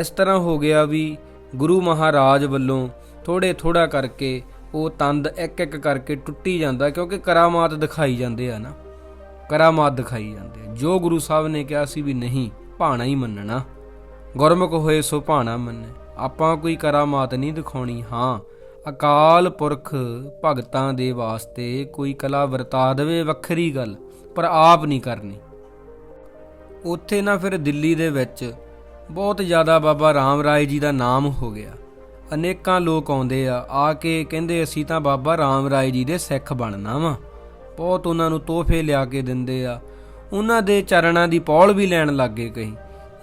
Speaker 1: ਇਸ ਤਰ੍ਹਾਂ ਹੋ ਗਿਆ ਵੀ ਗੁਰੂ ਮਹਾਰਾਜ ਵੱਲੋਂ ਥੋੜੇ ਥੋੜਾ ਕਰਕੇ ਉਹ ਤੰਦ ਇੱਕ ਇੱਕ ਕਰਕੇ ਟੁੱਟੀ ਜਾਂਦਾ ਕਿਉਂਕਿ ਕਰਾਮਾਤ ਦਿਖਾਈ ਜਾਂਦੇ ਆ ਨਾ। ਕਰਾਮਾਤ ਦਿਖਾਈ ਜਾਂਦੇ ਜੋ ਗੁਰੂ ਸਾਹਿਬ ਨੇ ਕਿਹਾ ਸੀ ਵੀ ਨਹੀਂ, ਭਾਣਾ ਹੀ ਮੰਨਣਾ। ਗੁਰਮੁਖ ਹੋਏ ਸੋ ਭਾਣਾ ਮੰਨੇ। ਆਪਾਂ ਕੋਈ ਕਰਾਮਾਤ ਨਹੀਂ ਦਿਖਾਉਣੀ, ਹਾਂ। ਅਕਾਲ ਪੁਰਖ ਭਗਤਾਂ ਦੇ ਵਾਸਤੇ ਕੋਈ ਕਲਾ ਵਰਤਾ ਦੇਵੇ ਵੱਖਰੀ ਗੱਲ, ਪਰ ਆਪ ਨਹੀਂ ਕਰਨੀ। ਉੱਥੇ ਨਾ ਫਿਰ ਦਿੱਲੀ ਦੇ ਵਿੱਚ ਬਹੁਤ ਜ਼ਿਆਦਾ ਬਾਬਾ ਰਾਮ ਰਾਏ ਜੀ ਦਾ ਨਾਮ ਹੋ ਗਿਆ। ਅਨੇਕਾਂ ਲੋਕ ਆਉਂਦੇ ਆ ਆ ਕੇ ਕਹਿੰਦੇ, ਅਸੀਂ ਤਾਂ ਬਾਬਾ ਰਾਮ ਰਾਏ ਜੀ ਦੇ ਸਿੱਖ ਬਣਨਾ ਵਾ। ਬਹੁਤ ਉਹਨਾਂ ਨੂੰ ਤੋਹਫੇ ਲਿਆ ਕੇ ਦਿੰਦੇ ਆ। ਉਹਨਾਂ ਦੇ ਚਰਨਾਂ ਦੀ ਪੌਲ ਵੀ ਲੈਣ ਲੱਗੇ ਕਈ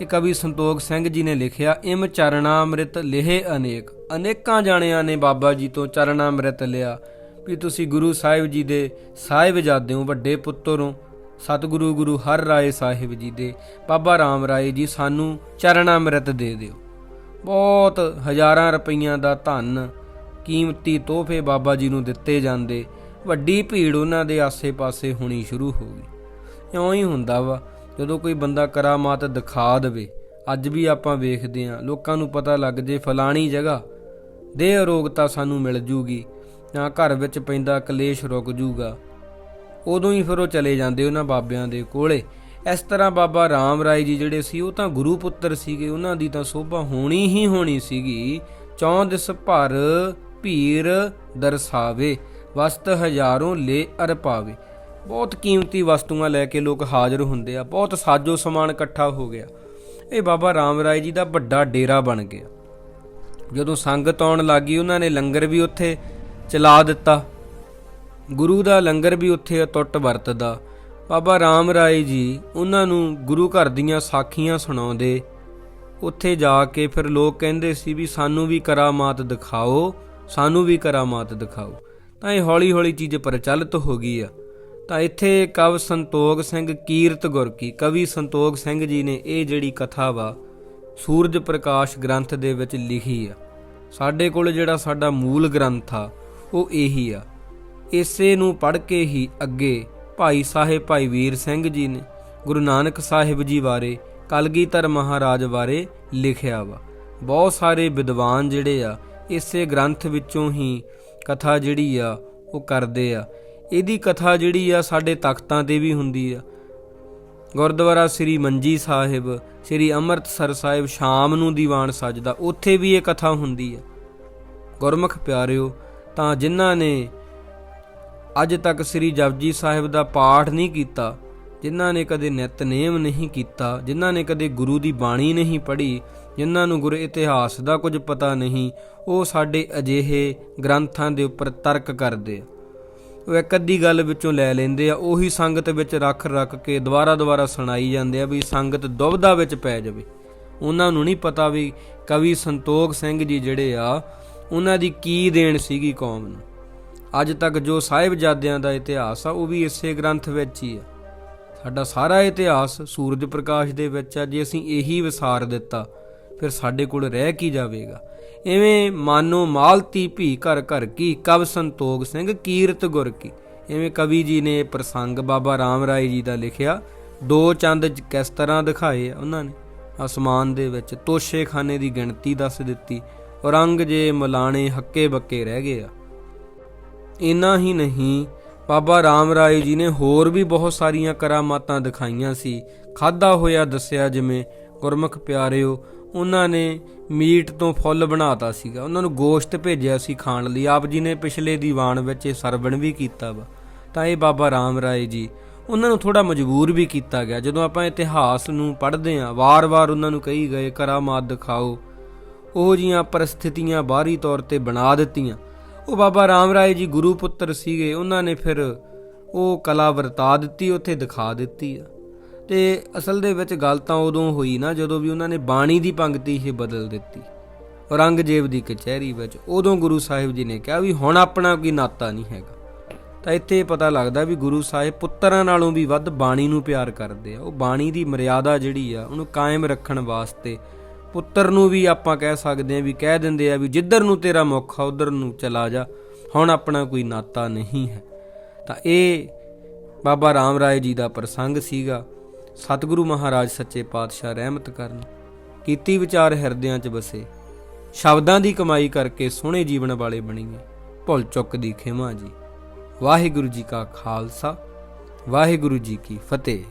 Speaker 1: ਇਹ ਕਵੀ ਸੰਤੋਖ ਸਿੰਘ ਜੀ ਨੇ ਲਿਖਿਆ, ਇਮ ਚਰਣਾ ਅੰਮ੍ਰਿਤ ਲਿਹੇ ਅਨੇਕ। ਅਨੇਕਾਂ ਜਾਣਿਆਂ ਨੇ ਬਾਬਾ ਜੀ ਤੋਂ ਚਰਣਾ ਅੰਮ੍ਰਿਤ ਲਿਆ, ਵੀ ਤੁਸੀਂ ਗੁਰੂ ਸਾਹਿਬ ਜੀ ਦੇ ਸਾਹਿਬਜ਼ਾਦੇ ਹੋ ਵੱਡੇ ਪੁੱਤਰ ਹੋ ਸਤਿਗੁਰੂ ਗੁਰੂ ਹਰ ਰਾਏ ਸਾਹਿਬ ਜੀ ਦੇ, ਬਾਬਾ ਰਾਮ ਰਾਏ ਜੀ ਸਾਨੂੰ ਚਰਣਾ ਅੰਮ੍ਰਿਤ ਦੇ ਦਿਓ। ਬਹੁਤ ਹਜ਼ਾਰਾਂ ਰੁਪਈਆਂ ਦਾ ਧਨ, ਕੀਮਤੀ ਤੋਹਫੇ ਬਾਬਾ ਜੀ ਨੂੰ ਦਿੱਤੇ ਜਾਂਦੇ। ਵੱਡੀ ਭੀੜ ਉਹਨਾਂ ਦੇ ਆਸੇ-ਪਾਸੇ ਹੋਣੀ ਸ਼ੁਰੂ ਹੋ ਗਈ। ਇਉਂ ਹੀ ਹੁੰਦਾ ਵਾ, ਜਦੋਂ ਕੋਈ ਬੰਦਾ ਕਰਾਮਾਤ ਦਿਖਾ ਦੇਵੇ, ਅੱਜ ਵੀ ਆਪਾਂ ਵੇਖਦੇ ਆਂ ਲੋਕਾਂ ਨੂੰ ਪਤਾ ਲੱਗ ਜੇ ਫਲਾਣੀ ਜਗ੍ਹਾ, ਦੇਹ ਅਰੋਗਤਾ ਸਾਨੂੰ ਮਿਲ ਜੂਗੀ, ਜਾਂ ਘਰ ਵਿੱਚ ਪੈਂਦਾ ਕਲੇਸ਼ ਰੁਕ ਜੂਗਾ। ਉਦੋਂ ਹੀ ਫਿਰ ਉਹ ਚਲੇ ਜਾਂਦੇ ਉਹਨਾਂ ਬਾਬਿਆਂ ਦੇ ਕੋਲੇ। ਇਸ ਤਰ੍ਹਾਂ ਬਾਬਾ ਰਾਮ ਰਾਏ ਜੀ ਜਿਹੜੇ ਸੀ, ਉਹ ਤਾਂ ਗੁਰੂ ਪੁੱਤਰ ਸੀਗੇ, ਉਹਨਾਂ ਦੀ ਤਾਂ ਸੋਭਾ ਹੋਣੀ ਹੀ ਹੋਣੀ ਸੀਗੀ। ਚੌਂ ਦਿਸ ਭਰ ਭੀਰ ਦਰਸਾਵੇ, ਵਸਤ ਹਜ਼ਾਰੋਂ ਲੈ ਅਰ ਪਾਵੇ। ਬਹੁਤ ਕੀਮਤੀ ਵਸਤੂਆਂ ਲੈ ਕੇ ਲੋਕ ਹਾਜ਼ਰ ਹੁੰਦੇ ਆ, ਬਹੁਤ ਸਾਜੋ ਸਮਾਨ ਇਕੱਠਾ ਹੋ ਗਿਆ। ਇਹ ਬਾਬਾ ਰਾਮ ਰਾਏ ਜੀ ਦਾ ਵੱਡਾ ਡੇਰਾ ਬਣ ਗਿਆ। ਜਦੋਂ ਸੰਗਤ ਆਉਣ ਲੱਗੀ, ਉਹਨਾਂ ਨੇ ਲੰਗਰ ਵੀ ਉੱਥੇ ਚਲਾ ਦਿੱਤਾ। ਗੁਰੂ ਦਾ ਲੰਗਰ ਵੀ ਉੱਥੇ ਅਟੁੱਟ ਵਰਤਦਾ। ਬਾਬਾ ਰਾਮ ਰਾਏ ਜੀ ਉਹਨਾਂ ਨੂੰ ਗੁਰੂ ਘਰ ਦੀਆਂ ਸਾਖੀਆਂ ਸੁਣਾਉਂਦੇ। ਉੱਥੇ ਜਾ ਕੇ ਫਿਰ ਲੋਕ ਕਹਿੰਦੇ ਸੀ ਵੀ ਸਾਨੂੰ ਵੀ ਕਰਾਮਾਤ ਦਿਖਾਓ, ਸਾਨੂੰ ਵੀ ਕਰਾਮਾਤ ਦਿਖਾਓ। ਤਾਂ ਇਹ ਹੌਲੀ-ਹੌਲੀ ਚੀਜ਼ ਪ੍ਰਚਲਿਤ ਹੋ ਗਈ ਆ। ਤਾਂ ਇੱਥੇ ਕਵ ਸੰਤੋਖ ਸਿੰਘ ਕੀਰਤ ਗੁਰ ਕੀ, ਕਵੀ ਸੰਤੋਖ ਸਿੰਘ ਜੀ ਨੇ ਇਹ ਜਿਹੜੀ ਕਥਾ ਵਾ, ਸੂਰਜ ਪ੍ਰਕਾਸ਼ ਗ੍ਰੰਥ ਦੇ ਵਿੱਚ ਲਿਖੀ ਆ। ਸਾਡੇ ਕੋਲ ਜਿਹੜਾ ਸਾਡਾ ਮੂਲ ਗ੍ਰੰਥ ਆ, ਉਹ ਇਹੀ ਆ। ਇਸੇ ਨੂੰ ਪੜ੍ਹ ਕੇ ਹੀ ਅੱਗੇ ਭਾਈ ਸਾਹਿਬ ਭਾਈ ਵੀਰ ਸਿੰਘ ਜੀ ਨੇ ਗੁਰੂ ਨਾਨਕ ਸਾਹਿਬ ਜੀ ਬਾਰੇ, ਕਲਗੀਧਰ ਮਹਾਰਾਜ ਬਾਰੇ ਲਿਖਿਆ ਵਾ। ਬਹੁਤ ਸਾਰੇ ਵਿਦਵਾਨ ਜਿਹੜੇ ਆ, ਇਸੇ ਗ੍ਰੰਥ ਵਿੱਚੋਂ ਹੀ ਕਥਾ ਜਿਹੜੀ ਆ, ਉਹ ਕਰਦੇ ਆ। ਇਹਦੀ ਕਥਾ ਜਿਹੜੀ ਆ, ਸਾਡੇ ਤਖਤਾਂ ਤੇ ਵੀ ਹੁੰਦੀ ਆ। ਗੁਰਦੁਆਰਾ ਸ੍ਰੀ ਮੰਜੀ ਸਾਹਿਬ, ਸ੍ਰੀ ਅੰਮ੍ਰਿਤਸਰ ਸਾਹਿਬ ਸ਼ਾਮ ਨੂੰ ਦੀਵਾਨ ਸਜਦਾ, ਉੱਥੇ ਵੀ ਇਹ ਕਥਾ ਹੁੰਦੀ ਆ। ਗੁਰਮੁਖ ਪਿਆਰਿਓ, ਤਾਂ ਜਿਨ੍ਹਾਂ ਨੇ ਅੱਜ ਤੱਕ ਸ੍ਰੀ ਜਪਜੀ ਸਾਹਿਬ ਦਾ ਪਾਠ ਨਹੀਂ ਕੀਤਾ, ਜਿਨ੍ਹਾਂ ਨੇ ਕਦੇ ਨਿਤਨੇਮ ਨਹੀਂ ਕੀਤਾ, ਜਿਨ੍ਹਾਂ ਨੇ ਕਦੇ ਗੁਰੂ ਦੀ ਬਾਣੀ ਨਹੀਂ ਪੜ੍ਹੀ, ਜਿਨ੍ਹਾਂ ਨੂੰ ਗੁਰ ਇਤਿਹਾਸ ਦਾ ਕੁਝ ਪਤਾ ਨਹੀਂ, ਉਹ ਸਾਡੇ ਅਜਿਹੇ ਗ੍ਰੰਥਾਂ ਦੇ ਉੱਪਰ ਤਰਕ ਕਰਦੇ ਆ। ਉਹ ਇੱਕ ਅੱਧੀ ਗੱਲ ਵਿੱਚੋਂ ਲੈ ਲੈਂਦੇ ਆ, ਉਹੀ ਸੰਗਤ ਵਿੱਚ ਰੱਖ ਰੱਖ ਕੇ ਦੁਬਾਰਾ ਦੁਬਾਰਾ ਸੁਣਾਈ ਜਾਂਦੇ ਆ ਵੀ ਸੰਗਤ ਦੁਬਦਾ ਵਿੱਚ ਪੈ ਜਾਵੇ। ਉਹਨਾਂ ਨੂੰ ਨਹੀਂ ਪਤਾ ਵੀ ਕਵੀ ਸੰਤੋਖ ਸਿੰਘ ਜੀ ਜਿਹੜੇ ਆ, ਉਹਨਾਂ ਦੀ ਕੀ ਦੇਣ ਸੀਗੀ ਕੌਮ ਨੂੰ। ਅੱਜ ਤੱਕ ਜੋ ਸਾਹਿਬਜ਼ਾਦਿਆਂ ਦਾ ਇਤਿਹਾਸ ਆ, ਉਹ ਵੀ ਇਸੇ ਗ੍ਰੰਥ ਵਿੱਚ ਹੀ ਆ। ਸਾਡਾ ਸਾਰਾ ਇਤਿਹਾਸ ਸੂਰਜ ਪ੍ਰਕਾਸ਼ ਦੇ ਵਿੱਚ ਆ, ਜੇ ਅਸੀਂ ਇਹੀ ਵਿਸਾਰ ਦਿੱਤਾ, ਫਿਰ ਸਾਡੇ ਕੋਲ ਰਹਿ ਕੀ ਜਾਵੇਗਾ? ਐਵੇਂ ਮਾਨੋ ਮਾਲਤੀ ਭੀ ਘਰ ਘਰ ਕੀ, ਕਵ ਸੰਤੋਖ ਸਿੰਘ ਕੀਰਤ ਗੁਰ ਕੀ। ਐਵੇਂ ਕਵੀ ਜੀ ਨੇ ਇਹ ਪ੍ਰਸੰਗ ਬਾਬਾ ਰਾਮ ਰਾਏ ਜੀ ਦਾ ਲਿਖਿਆ, ਦੋ ਚੰਦ ਕਿਸ ਤਰ੍ਹਾਂ ਦਿਖਾਏ ਆ ਉਹਨਾਂ ਨੇ। ਅਸਮਾਨ ਦੇ ਵਿੱਚ ਤੋਸ਼ੇਖਾਨੇ ਦੀ ਗਿਣਤੀ ਦੱਸ ਦਿੱਤੀ ਰੰਗ ਜੇ ਮਲਾਣੇ ਹੱਕੇ ਬੱਕੇ ਰਹਿ ਗਏ ਆ। ਇੰਨਾ ਹੀ ਨਹੀਂ, ਬਾਬਾ ਰਾਮ ਰਾਏ ਜੀ ਨੇ ਹੋਰ ਵੀ ਬਹੁਤ ਸਾਰੀਆਂ ਕਰਾਮਾਤਾਂ ਦਿਖਾਈਆਂ ਸੀ। ਖਾਦਾ ਹੋਇਆ ਦੱਸਿਆ ਜਿਵੇਂ, ਗੁਰਮੁਖ ਪਿਆਰਿਓ, ਉਹਨਾਂ ਨੇ ਮੀਟ ਤੋਂ ਫੁੱਲ ਬਣਾਤਾ ਸੀਗਾ। ਉਹਨਾਂ ਨੂੰ ਗੋਸ਼ਤ ਭੇਜਿਆ ਸੀ ਖਾਣ ਲਈ। ਆਪ ਜੀ ਨੇ ਪਿਛਲੇ ਦੀਵਾਨ ਵਿੱਚ ਇਹ ਸਰਵਣ ਵੀ ਕੀਤਾ ਵਾ। ਤਾਂ ਇਹ ਬਾਬਾ ਰਾਮ ਰਾਏ ਜੀ, ਉਹਨਾਂ ਨੂੰ ਥੋੜਾ ਮਜਬੂਰ ਵੀ ਕੀਤਾ ਗਿਆ। ਜਦੋਂ ਆਪਾਂ ਇਤਿਹਾਸ ਨੂੰ ਪੜ੍ਹਦੇ ਆਂ ਵਾਰ-ਵਾਰ ਉਹਨਾਂ ਨੂੰ ਕਹੀ ਗਏ, ਕਰਾਮਾਤ ਦਿਖਾਓ। ਉਹ ਜੀਆਂ ਪਰਿਸਥਿਤੀਆਂ ਬਾਹਰੀ ਤੌਰ ਤੇ ਬਣਾ ਦਿੱਤੀਆਂ। ਉਹ ਬਾਬਾ ਰਾਮ ਰਾਏ ਜੀ ਗੁਰੂ ਪੁੱਤਰ ਸੀਗੇ, ਉਹਨਾਂ ਨੇ ਫਿਰ ਉਹ ਕਲਾ ਵਰਤਾ ਦਿੱਤੀ, ਉੱਥੇ ਦਿਖਾ ਦਿੱਤੀ ਆ। ਤੇ ਅਸਲ ਦੇ ਵਿੱਚ ਗੱਲ ਤਾਂ ਉਦੋਂ ਹੋਈ ਨਾ, ਜਦੋਂ ਵੀ ਉਹਨਾਂ ਨੇ ਬਾਣੀ ਦੀ ਪੰਕਤੀ ਹੀ ਬਦਲ ਦਿੱਤੀ। ਔਰੰਗਜ਼ੇਬ ਦੀ ਕਚਹਿਰੀ ਵਿੱਚ ਉਦੋਂ ਗੁਰੂ ਸਾਹਿਬ ਜੀ ਨੇ ਕਿਹਾ ਵੀ ਹੁਣ ਆਪਣਾ ਕੋਈ ਨਾਤਾ ਨਹੀਂ ਹੈਗਾ। ਤਾਂ ਇੱਥੇ ਪਤਾ ਲੱਗਦਾ ਵੀ ਗੁਰੂ ਸਾਹਿਬ ਪੁੱਤਰਾਂ ਨਾਲੋਂ ਵੀ ਵੱਧ ਬਾਣੀ ਨੂੰ ਪਿਆਰ ਕਰਦੇ ਆ। ਉਹ ਬਾਣੀ ਦੀ ਮਰਿਆਦਾ ਜਿਹੜੀ ਆ, ਉਹਨੂੰ ਕਾਇਮ ਰੱਖਣ ਵਾਸਤੇ ਪੁੱਤਰ ਨੂੰ ਵੀ ਆਪਾਂ ਕਹਿ ਸਕਦੇ ਆ ਵੀ ਕਹਿ ਦਿੰਦੇ ਆ ਵੀ ਜਿੱਧਰ ਨੂੰ ਤੇਰਾ ਮੁੱਖ ਆ, ਉਧਰ ਨੂੰ ਚਲਾ ਜਾ। ਹੁਣ ਆਪਣਾ ਕੋਈ ਨਾਤਾ ਨਹੀਂ ਹੈ। ਤਾਂ ਇਹ ਬਾਬਾ ਰਾਮ ਰਾਏ ਜੀ ਦਾ ਪ੍ਰਸੰਗ ਸੀਗਾ। ਸਤਿਗੁਰੂ ਮਹਾਰਾਜ ਸੱਚੇ ਪਾਤਸ਼ਾਹ ਰਹਿਮਤ ਕਰਨ, ਕੀਤੀ ਵਿਚਾਰ ਹਿਰਦਿਆਂ 'ਚ ਬਸੇ। ਸ਼ਬਦਾਂ ਦੀ ਕਮਾਈ ਕਰਕੇ ਸੋਹਣੇ ਜੀਵਨ ਵਾਲੇ ਬਣੀਏ। ਭੁੱਲ ਚੁੱਕ ਦੀ ਖਿਮਾ ਜੀ। ਵਾਹਿਗੁਰੂ ਜੀ ਕਾ ਖਾਲਸਾ, ਵਾਹਿਗੁਰੂ ਜੀ ਕੀ ਫਤਿਹ।